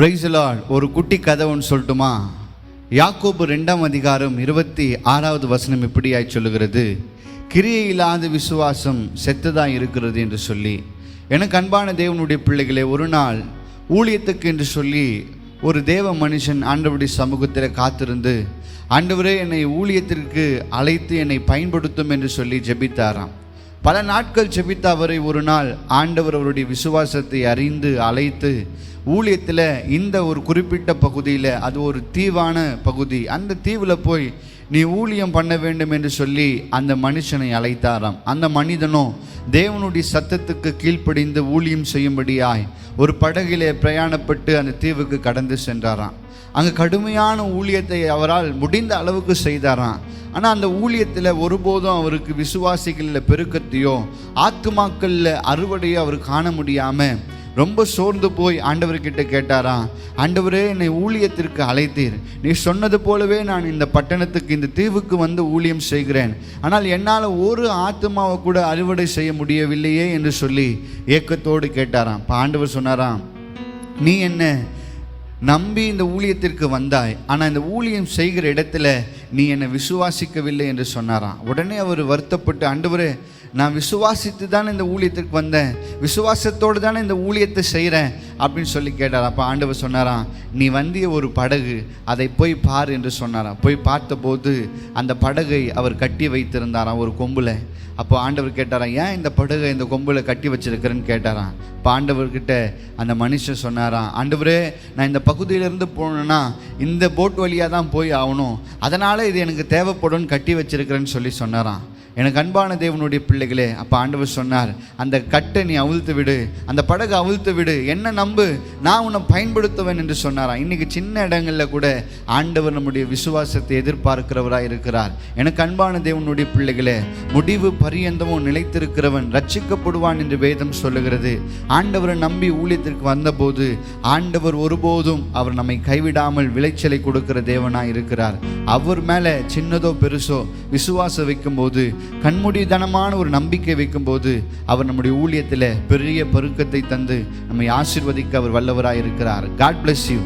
பிரைஸ்லால் ஒரு குட்டி கதை ஒன்று சொல்லட்டுமா? யாக்கோபு ரெண்டாம் அதிகாரம் இருபத்தி ஆறாவது வசனம் இப்படியாய் சொல்லுகிறது. கிரியை இல்லாத விசுவாசம் செத்துதான் இருக்கிறது என்று சொல்லி எனக்கு அன்பான தேவனுடைய பிள்ளைகளே ஒரு நாள் ஊழியத்துக்கு என்று சொல்லி ஒரு தேவ மனுஷன் ஆண்டவருடைய சமூகத்தில் காத்திருந்து ஆண்டவரே என்னை ஊழியத்திற்கு அழைத்து என்னை பயன்படுத்தும் என்று சொல்லி ஜெபித்தாராம். பல நாட்கள் செபித்த அவரை ஒரு நாள் ஆண்டவர் அவருடைய விசுவாசத்தை அறிந்து அழைத்து ஊழியத்தில் இந்த ஒரு குறிப்பிட்ட பகுதியில் அது ஒரு தீவான பகுதி அந்த தீவில் போய் நீ ஊழியம் பண்ண வேண்டும் என்று சொல்லி அந்த மனுஷனை அழைத்தாராம். அந்த மனிதனும் தேவனுடைய சத்தத்துக்கு கீழ்ப்படிந்து ஊழியம் செய்யும்படியாய் ஒரு படகிலே பிரயாணப்பட்டு அந்த தீவுக்கு கடந்து சென்றாராம். அங்கே கடுமையான ஊழியத்தை அவரால் முடிந்த அளவுக்கு செய்தாராம். ஆனால் அந்த ஊழியத்தில் ஒருபோதும் அவருக்கு விசுவாசிகளில் பெருக்கத்தையோ ஆத்துமாக்களில் அறுவடையோ அவர் காண முடியாமல் ரொம்ப சோர்ந்து போய் ஆண்டவர்கிட்ட கேட்டாராம் ஆண்டவரே என்னை ஊழியத்திற்கு அழைத்தீர். நீ சொன்னது போலவே நான் இந்த பட்டணத்துக்கு இந்த தீவுக்கு வந்து ஊழியம் செய்கிறேன். ஆனால் என்னால் ஒரு ஆத்மாவை கூட அறுவடை செய்ய முடியவில்லையே என்று சொல்லி ஏக்கத்தோடு கேட்டாராம். இப்போ ஆண்டவர் சொன்னாராம் நீ என்ன நம்பி இந்த ஊழியத்திற்கு வந்தாய். ஆனால் இந்த ஊழியம் செய்கிற இடத்துல நீ என்னை விசுவாசிக்கவில்லை என்று சொன்னாராம். உடனே அவர் வருத்தப்பட்டு ஆண்டவரே நான் விசுவாசித்து தானே இந்த ஊழியத்திற்கு வந்தேன். விசுவாசத்தோடு தானே இந்த ஊழியத்தை செய்கிறேன் அப்படின்னு சொல்லி கேட்டார். அப்போ ஆண்டவர் சொன்னாராம் நீ வந்திய ஒரு படகு அதை போய் பார் என்று சொன்னாராம். போய் பார்த்தபோது அந்த படகை அவர் கட்டி வைத்திருந்தாராம் ஒரு கொம்பில். அப்போ ஆண்டவர் கேட்டாராம் ஏன் இந்த படகை இந்த கொம்பில் கட்டி வச்சிருக்கிறேன்னு? கேட்டாராம். இப்போ ஆண்டவர்கிட்ட அந்த மனுஷன் சொன்னாராம் ஆண்டவரே நான் இந்த பகுதியிலேருந்து போகணுன்னா இந்த போட் வழியாக தான் போய் ஆகணும். அதனால் இது எனக்கு தேவைப்படும்னு கட்டி வச்சிருக்கிறேன்னு சொல்லி சொன்னாராம். எனக்கு அன்பான தேவனுடைய பிள்ளைகளே அப்போ ஆண்டவர் சொன்னார் அந்த கட்டை நீ அவிழ்த்து விடு அந்த படகு அவிழ்த்து விடு என்ன நம்பு நான் உன்னை பயன்படுத்துவேன் என்று சொன்னாராம் இன்றைக்கி சின்ன இடங்களில் கூட ஆண்டவர் நம்முடைய விசுவாசத்தை எதிர்பார்க்கிறவராக இருக்கிறார். எனக்கு அன்பான தேவனுடைய பிள்ளைகளே முடிவு பரியந்தமும் நிலைத்திருக்கிறவன் ரட்சிக்கப்படுவான் என்று வேதம் சொல்லுகிறது. ஆண்டவரை நம்பி ஊழியத்திற்கு வந்தபோது ஆண்டவர் ஒருபோதும் அவர் நம்மை கைவிடாமல் விளைச்சலை கொடுக்கிற தேவனாக இருக்கிறார். அவர் மேலே சின்னதோ பெருசோ விசுவாசம் வைக்கும்போது கண்மூடித்தனமான ஒரு நம்பிக்கை வைக்கும்போது அவர் நம்முடைய ஊழியத்தில் பெரிய பெருக்கத்தை தந்து நம்மை ஆசிர்வதிக்க அவர் வல்லவராக இருக்கிறார் காட் பிளஸ் யூ